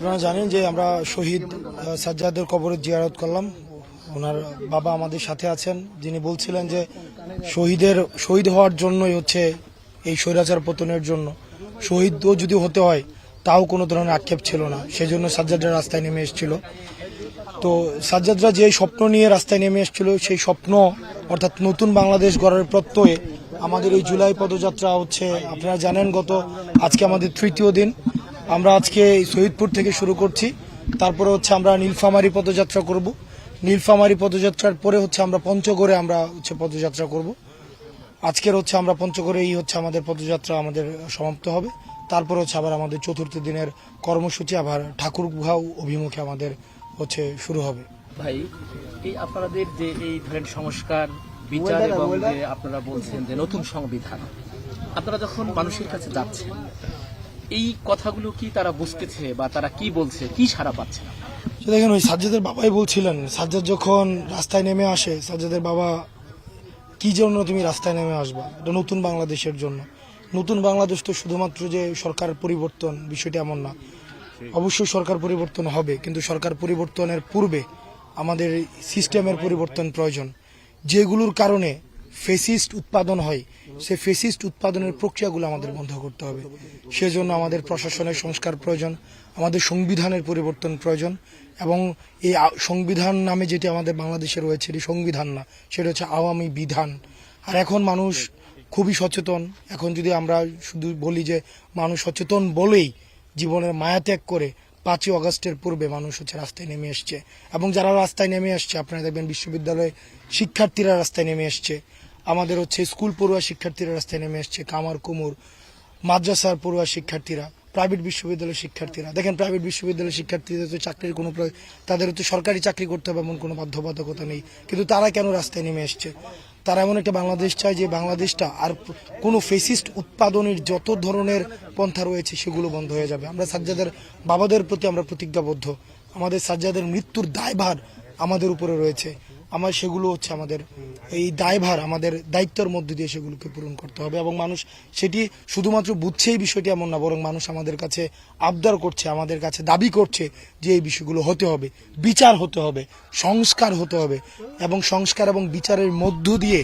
আপনারা জানেন যে আমরা শহীদ সাজ্জাদের কবরে জিয়ারত করলাম। ওনার বাবা আমাদের সাথে আছেন। যিনি বলছিলেন যে শহীদের, শহীদ হওয়ার জন্যই হচ্ছে এই স্বৈরাচার পতনের জন্য। শহীদও যদি হতে হয়, তাও কোনো ধরনের আক্ষেপ ছিল না। সেজন্য সাজ্জাদরা রাস্তায় নেমে এসেছিল। তো সাজ্জাদরা যে স্বপ্ন নিয়ে রাস্তায় নেমে এসেছিল, সেই স্বপ্ন, অর্থাৎ নতুন বাংলাদেশ গড়ার প্রত্যয়ে আমাদের এই জুলাই পদযাত্রা হচ্ছে, আপনারা জানেন গত, আজকে আমাদের তৃতীয় দিন। আমরা আজকে শহীদপুর থেকে শুরু করছি। তারপরে হচ্ছে আমরা নীলফামারী পদযাত্রা করব। নীলফামারী পদযাত্রার পরে হচ্ছে আমরা পঞ্চগড়ে আমরা হচ্ছে পদযাত্রা করব। আজকের হচ্ছে আমরা পঞ্চগড়ে এই হচ্ছে আমাদের পদযাত্রা আমাদের সমাপ্ত হবে। তারপর হচ্ছে আবার আমাদের চতুর্থ দিনের কর্মসূচি আবার ঠাকুরগাঁও অভিমুখে আমাদের হচ্ছে শুরু হবে। ভাই এই আপনাদের যে এই ধরেন সংস্কার বিচার এবং যে আপনারা বলছেন যে নতুন সংবিধান আপনারা যখন মানুষের কাছে যাচ্ছেন এই কথাগুলো কি তারা বুঝতেছে বা তারা কি বলছে? কি সারা পাচ্ছে? না দেখেন ওই সাজ্জাদের বাবাই বলছিলেন, সাজ্জাদ যখন রাস্তায় নেমে আসে, সাজ্জাদের বাবা, কি জন্য তুমি রাস্তায় নেমে আসবা? এটা নতুন বাংলাদেশের জন্য। নতুন বাংলাদেশ তো শুধুমাত্র যে সরকার পরিবর্তন, বিষয়টি এমন না। অবশ্যই সরকার পরিবর্তন হবে, কিন্তু সরকার পরিবর্তনের পূর্বে আমাদের সিস্টেমের পরিবর্তন প্রয়োজন। যেগুলোর কারণে ফেসিস্ট উৎপাদন হয় সে ফেসিস্ট উৎপাদনের প্রক্রিয়াগুলো আমাদের বন্ধ করতে হবে। সেজন্য আমাদের প্রশাসনের সংস্কার প্রয়োজন, আমাদের সংবিধানের পরিবর্তন প্রয়োজন এবং এই সংবিধান নামে যেটি আমাদের বাংলাদেশে রয়েছে, এটি সংবিধান না, সেটা হচ্ছে আওয়ামী বিধান। আর এখন মানুষ খুবই সচেতন। এখন যদি আমরা শুধু বলি যে মানুষ সচেতন বলেই জীবনের মায়া ত্যাগ করে পাঁচই অগস্টের পূর্বে মানুষ হচ্ছে রাস্তায় নেমে এসছে। এবং যারা রাস্তায় নেমে আসছে আপনারা দেখবেন বিশ্ববিদ্যালয়ে শিক্ষার্থীরা রাস্তায় নেমে এসছে। আমাদের হচ্ছে স্কুল পড়ুয়া শিক্ষার্থীরা রাস্তায় নেমে এসছে কামার কুমুর, মাদ্রাসার পড়ুয়া শিক্ষার্থীরা প্রাইভেট বিশ্ববিদ্যালয়ের শিক্ষার্থীরা। দেখেন প্রাইভেট বিশ্ববিদ্যালয়ের শিক্ষার্থীদের তো চাকরির কোনো তাদের তো সরকারি চাকরি করতে হবে এমন কোনো বাধ্যবাধকতা নেই। কিন্তু তারা কেন রাস্তায় নেমে এসছে? তারা এমন একটা বাংলাদেশ চায় যে বাংলাদেশটা আর কোনো ফেসিস্ট উৎপাদনের যত ধরনের পন্থা রয়েছে সেগুলো বন্ধ হয়ে যাবে। আমরা সাজ্জাদের বাবাদের প্রতি আমরা প্রতিজ্ঞাবদ্ধ। আমাদের সাজ্জাদের মৃত্যুর দায়ভার আমাদের উপরে রয়েছে। আমার সেগুলো হচ্ছে আমাদের এই দায়ভার, আমাদের দায়িত্বের মধ্যে দিয়ে সেগুলোকে পূরণ করতে হবে এবং মানুষ সেটি শুধুমাত্র বুঝছে এই বিষয়টি এমন না, বরং মানুষ আমাদের কাছে আবদার করছে, আমাদের কাছে দাবি করছে যে এই বিষয়গুলো হতে হবে, বিচার হতে হবে, সংস্কার হতে হবে এবং সংস্কার এবং বিচারের মধ্য দিয়ে